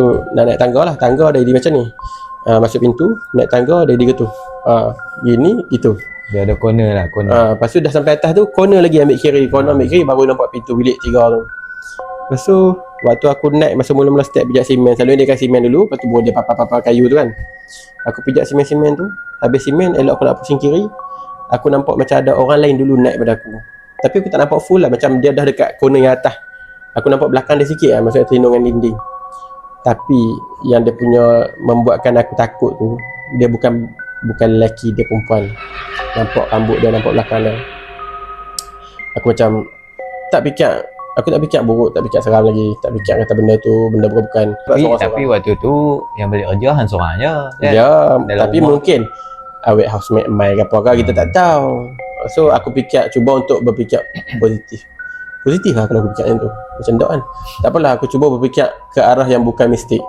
Tu, nak naik tangga lah. Tangga ada idea macam ni. Uh, masuk pintu naik tangga ada idea gitu uh, gini gitu Dia ada corner lah, corner. uh, lepas tu dah sampai atas tu corner lagi ambil kiri. Corner ambil kiri baru nampak pintu bilik tiga tu. Lepas tu waktu aku naik masa mula-mula step pijak simen. Selalu dia kasi simen dulu lepas tu baru dia papa-papa kayu tu kan. Aku pijak simen-simen tu. Habis simen elok aku nak pusing kiri. Aku nampak macam ada orang lain dulu naik pada aku. Tapi aku tak nampak full lah macam dia dah dekat corner yang atas. Aku nampak belakang dia sikit lah maksudnya terlindungan dinding tapi yang dia punya membuatkan aku takut tu dia bukan bukan lelaki dia perempuan nampak rambut dia nampak belakang dia aku macam tak fikir aku tak fikir buruk tak fikir seram lagi tak fikir kata benda tu benda bukan-bukan Tapi, tapi waktu tu yang balik kerja Han seorang je. kan? ya Dalam tapi rumah. mungkin awet housemate mai ke apa ke kita tak tahu so aku fikir cuba untuk berfikir positif positif lah kalau aku fikir macam tu. Macam tu kan. Tak apalah aku cuba berfikir ke arah yang bukan mistik